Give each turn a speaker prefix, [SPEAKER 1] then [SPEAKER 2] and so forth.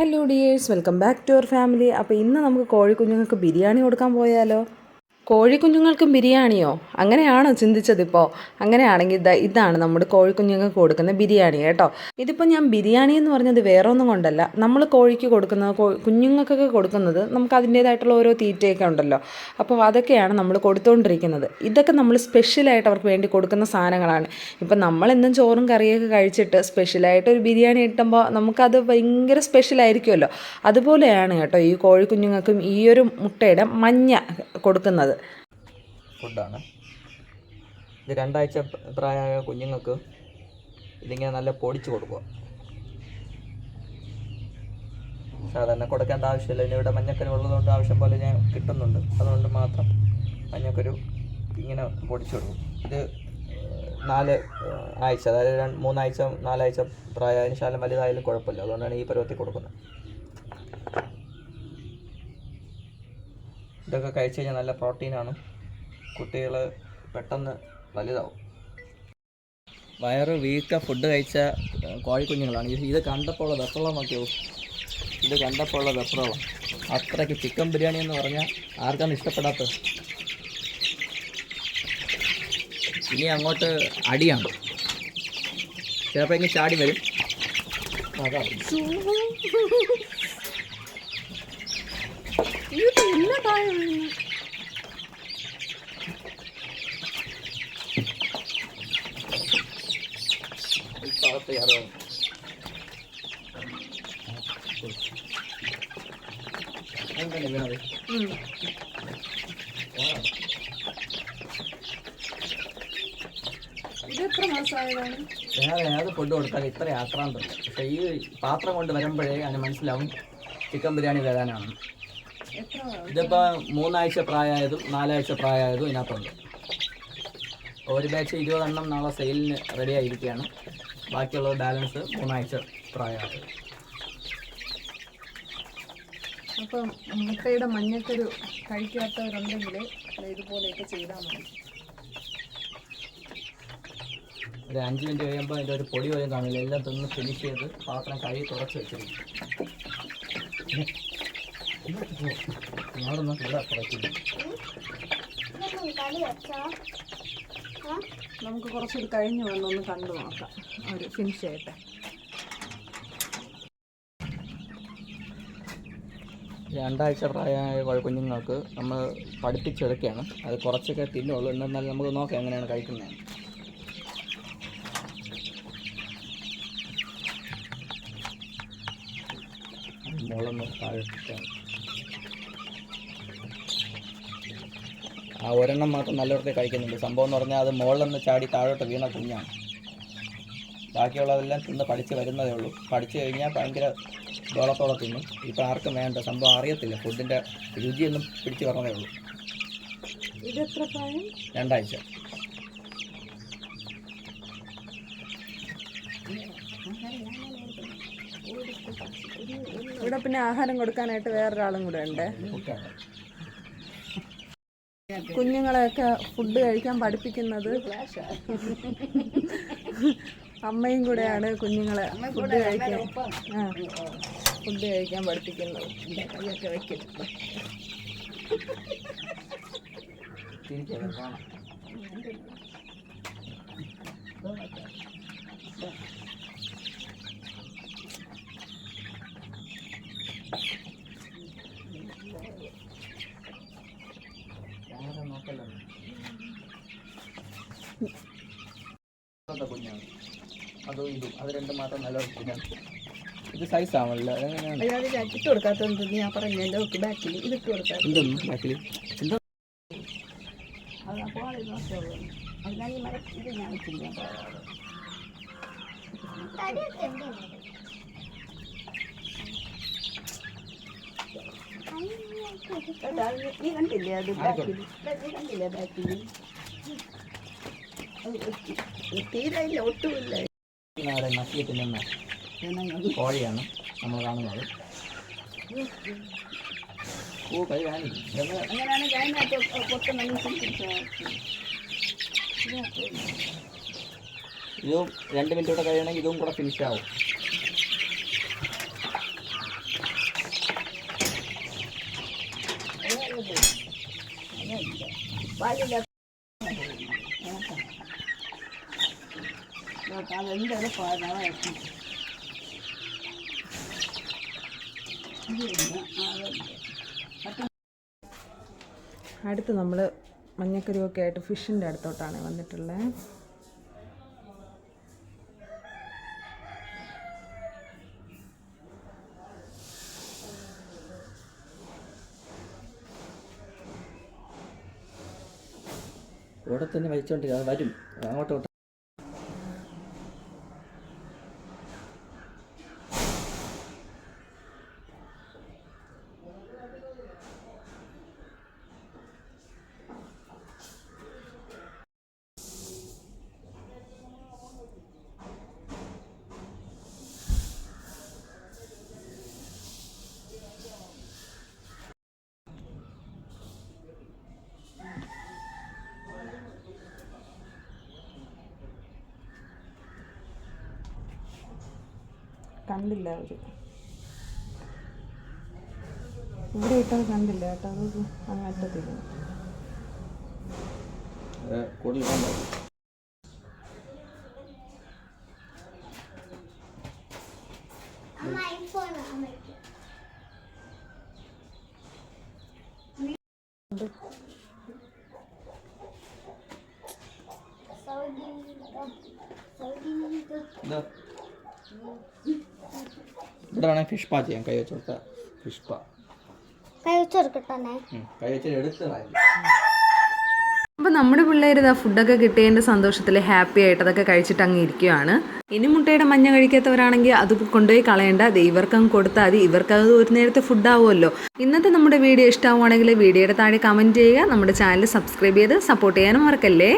[SPEAKER 1] Hello dears welcome back to our family അപ്പോൾ ഇന്ന് നമുക്ക് കോഴിക്കുഞ്ഞുങ്ങൾക്ക് ബിരിയാണി കൊടുക്കാൻ പോയാലോ? കോഴിക്കുഞ്ഞുങ്ങൾക്കും ബിരിയാണിയോ? അങ്ങനെയാണോ ചിന്തിച്ചതിപ്പോൾ അങ്ങനെയാണെങ്കിൽ ഇതാ ഇതാണ് നമ്മുടെ കോഴിക്കുഞ്ഞുങ്ങൾക്ക് കൊടുക്കുന്ന ബിരിയാണി കേട്ടോ. ഇതിപ്പോൾ ഞാൻ ബിരിയാണി എന്ന് പറഞ്ഞത് വേറെ ഒന്നും കൊണ്ടല്ല. നമ്മൾ കോഴിക്ക് കൊടുക്കുന്നത് കുഞ്ഞുങ്ങൾക്കൊക്കെ കൊടുക്കുന്നത് നമുക്ക് അതിന്റേതായിട്ടുള്ള ഓരോ തീറ്റയൊക്കെ ഉണ്ടല്ലോ. അപ്പോൾ അതൊക്കെയാണ് നമ്മൾ കൊടുത്തുകൊണ്ടിരിക്കുന്നത് ഇതൊക്കെ നമ്മൾ സ്പെഷ്യലായിട്ട് അവർക്ക് വേണ്ടി കൊടുക്കുന്ന സാധനങ്ങളാണ്. ഇപ്പം നമ്മളെന്നും ചോറും കറിയൊക്കെ കഴിച്ചിട്ട് സ്പെഷ്യലായിട്ട് ഒരു ബിരിയാണി കിട്ടുമ്പോൾ നമുക്കത് ഭയങ്കര സ്പെഷ്യലായിരിക്കുമല്ലോ. അതുപോലെയാണ് കേട്ടോ ഈ കോഴിക്കുഞ്ഞുങ്ങൾക്കും ഈ ഒരു മുട്ടയുടെ മഞ്ഞ കൊടുക്കുന്നത്.
[SPEAKER 2] ഫുഡാണ്. ഇത് രണ്ടാഴ്ച പ്രായമായ കുഞ്ഞുങ്ങൾക്ക് ഇതിങ്ങനെ നല്ല പൊടിച്ച് കൊടുക്കുക. സാധാരണ കൊടുക്കേണ്ട ആവശ്യമില്ല. ഇനി ഇവിടെ മഞ്ഞക്കരു ഉള്ളതുകൊണ്ട് ആവശ്യം പോലെ ഞാൻ കിട്ടുന്നുണ്ട്. അതുകൊണ്ട് മാത്രം മഞ്ഞക്കരു ഇങ്ങനെ പൊടിച്ചു കൊടുക്കും. ഇത് നാല് ആഴ്ച അതായത് രണ്ട് മൂന്നാഴ്ച നാലാഴ്ച പ്രായമായതിനു ശാലം വലുതായാലും കുഴപ്പമില്ല. അതുകൊണ്ടാണ് ഈ പരുവത്തിൽ കൊടുക്കുന്നത്. ഇതൊക്കെ കഴിച്ചു കഴിഞ്ഞാൽ നല്ല പ്രോട്ടീനാണ്. കുട്ടികൾ പെട്ടെന്ന് വലുതാവും. വയറ് വീക്ക ഫുഡ് കഴിച്ച കോഴി കോഴിക്കുഞ്ഞുങ്ങളാണ് ഇത് കണ്ടപ്പോൾ ഉള്ള വെപ്രളം നോക്കിയോ? ഇത് കണ്ടപ്പോൾ ഉള്ള വെപ്രളം. അത്രയ്ക്ക് ചിക്കൻ ബിരിയാണി എന്ന് പറഞ്ഞാൽ ആർക്കാണ് ഇഷ്ടപ്പെടാത്തത്? ഇനി അങ്ങോട്ട് അടിയാണ്. ചിലപ്പോൾ ഇങ്ങനെ ചാടി വരും. അതാ.
[SPEAKER 1] മാസമായതാണ്?
[SPEAKER 2] വേറെ ഏത് ഫുഡ് കൊടുത്താൽ ഇത്ര ആക്രാന്തമില്ല പക്ഷെ ഈ പാത്രം കൊണ്ട് വരുമ്പോഴേ അതിന് മനസ്സിലാവും ചിക്കൻ ബിരിയാണി വരാനാണ് ഇതിപ്പോൾ മൂന്നാഴ്ച പ്രായമായതും നാലാഴ്ച പ്രായമായതും ഇതിനകത്തുണ്ട്. ഒരു ബാച്ച് ഇരുപതെണ്ണം നാളെ സെയിലിന് റെഡി ആയിരിക്കുകയാണ്. ബാക്കിയുള്ള ബാലൻസ് മൂന്നാഴ്ച പ്രായമാണ്
[SPEAKER 1] അപ്പം മുട്ടയുടെ മഞ്ഞക്കൊരു കഴിക്കാത്തവരുണ്ടെങ്കിൽ ഇതുപോലെയൊക്കെ ചെയ്താൽ മതി.
[SPEAKER 2] ഒരു അഞ്ച് മിനിറ്റ് കഴിയുമ്പോൾ അതിന്റെ ഒരു പൊടി പോലും കാണില്ല. എല്ലാം തിന്ന് ഫിനിഷ് ചെയ്ത് പാത്രം കഴുകി തുടച്ച് വെച്ചിരിക്കും ഞാനൊന്നും ഇവിടെ കുറച്ചില്ല
[SPEAKER 1] നമുക്ക് കുറച്ചൊരു കഴിഞ്ഞ് വന്നൊന്ന് കണ്ടു നോക്കാം. ഒരു ഫിനിഷ് ചെയ്യട്ടെ
[SPEAKER 2] രണ്ടാഴ്ച പ്രായമായ കുഞ്ഞുങ്ങൾക്ക് നമ്മൾ പഠിപ്പിച്ചെടുക്കുകയാണ്. അത് കുറച്ചൊക്കെ തിന്നുള്ളൂ. എന്നാൽ നമുക്ക് നോക്കാം എങ്ങനെയാണ് കഴിക്കുന്നത്. മുളന്ന് താഴെട്ടാണ് ആ ഒരെണ്ണം മാത്രം നല്ലവർക്ക് കഴിക്കുന്നുണ്ട്. സംഭവം എന്ന് പറഞ്ഞാൽ അത് മുകളിൽ നിന്ന് ചാടി താഴോട്ട് വീണ കുഞ്ഞാണ്. ബാക്കിയുള്ളതെല്ലാം തിന്ന് പഠിച്ച് വരുന്നതേ ഉള്ളൂ. പഠിച്ചു കഴിഞ്ഞാൽ ഭയങ്കര ബോളത്തോടെ തിന്നും. ഇപ്പം ആർക്കും വേണ്ട. സംഭവം അറിയത്തില്ല. ഫുഡിന്റെ രുചിയൊന്നും പിടിച്ച് പറഞ്ഞതേ ഉള്ളൂ. രണ്ടാഴ്ച.
[SPEAKER 1] ഇവിടെ പിന്നെ ആഹാരം കൊടുക്കാനായിട്ട് വേറൊരാളും കൂടെ ഉണ്ട്. കുഞ്ഞുങ്ങളെയൊക്കെ ഫുഡ് കഴിക്കാൻ പഠിപ്പിക്കുന്നത് അമ്മയും കൂടെയാണ് കുഞ്ഞുങ്ങളെ ഫുഡ് കഴിക്കാൻ. ആ. ഫുഡ് കഴിക്കാൻ പഠിപ്പിക്കുന്നത് കൈയൊക്കെ
[SPEAKER 2] തിരിച്ചത് ഇതൊക്കെ കുഞ്ഞാണ്. അതും ഇതും. അത് രണ്ടും മാത്രം നല്ല കുഞ്ഞാണ് ഇത് സൈസ് ആണല്ലോ. അതെങ്ങനെയാണ്
[SPEAKER 1] അയ്യോ അത് ഇട്ട് കൊടുക്കാത്തത് ഞാൻ പറഞ്ഞല്ലോ ബാക്കിൽ ഇതിട്ട് കൊടുക്കാം
[SPEAKER 2] എന്തൊന്നും ബാക്കിൽ എന്താ?
[SPEAKER 1] അത് അപ്പോൾ ഇത് അതിനാൽ ഈ മരം ഇത് ഞാൻ വെച്ചില്ല നീ കണ്ടില്ലേ അത് ബാക്കിൽ നീ കണ്ടില്ലേ ബാക്കിൽ തീരെ ഇല്ല ഒട്ടുമില്ല
[SPEAKER 2] നക്കിയെ തിന്നുന്ന കോഴിയാണ് നമ്മൾ കാണുന്നത്. ഓ കൈ ഇതും രണ്ട് മിനിറ്റ് കൂടെ കഴിയണമെങ്കിൽ ഇതും കൂടെ ഫിനിഷ് ആവും.
[SPEAKER 1] അടുത്ത് നമ്മൾ മഞ്ഞക്കറിയൊക്കെ ആയിട്ട് ഫിഷിന്റെ അടുത്തോട്ടാണ് വന്നിട്ടുള്ളത്
[SPEAKER 2] ഇവിടെ തന്നെ അത് വരും. അങ്ങോട്ട്
[SPEAKER 1] കണ്ടില്ല അവർ ഇവിടെ ഇട്ടത് കണ്ടില്ല കേട്ടോ. അത്
[SPEAKER 2] അങ്ങനത്തെ വേണ്ട ഇതാ. ഇവിടെ വേണമെങ്കിൽ ഫിഷ് പാ ചെയ്യാം കൈ വെച്ച് കൊടുത്ത ഫിഷ് പാ.
[SPEAKER 3] കൈ വെച്ച്
[SPEAKER 2] കൊടുക്കട്ടെ കൈ വെച്ച്
[SPEAKER 1] അപ്പോൾ നമ്മുടെ പിള്ളേർ ഇതാ ഫുഡൊക്കെ കിട്ടിയതിന്റെ സന്തോഷത്തിൽ ഹാപ്പി ആയിട്ട് അതൊക്കെ കഴിച്ചിട്ട് അങ്ങ് ഇരിക്കുകയാണ് ഇനി മുട്ടയുടെ മഞ്ഞ കഴിക്കാത്തവരാണെങ്കിൽ അത് കൊണ്ടുപോയി കളയേണ്ട. അത് ഇവർക്കും കൊടുത്താൽ മതി. ഇവർക്കത് ഒരു നേരത്തെ ഫുഡാവുമല്ലോ ഇന്നത്തെ നമ്മുടെ വീഡിയോ ഇഷ്ടമാവുകയാണെങ്കിൽ വീഡിയോയുടെ താഴെ കമന്റ് ചെയ്യുക. നമ്മുടെ ചാനൽ സബ്സ്ക്രൈബ് ചെയ്ത് സപ്പോർട്ട് ചെയ്യാനും മറക്കല്ലേ?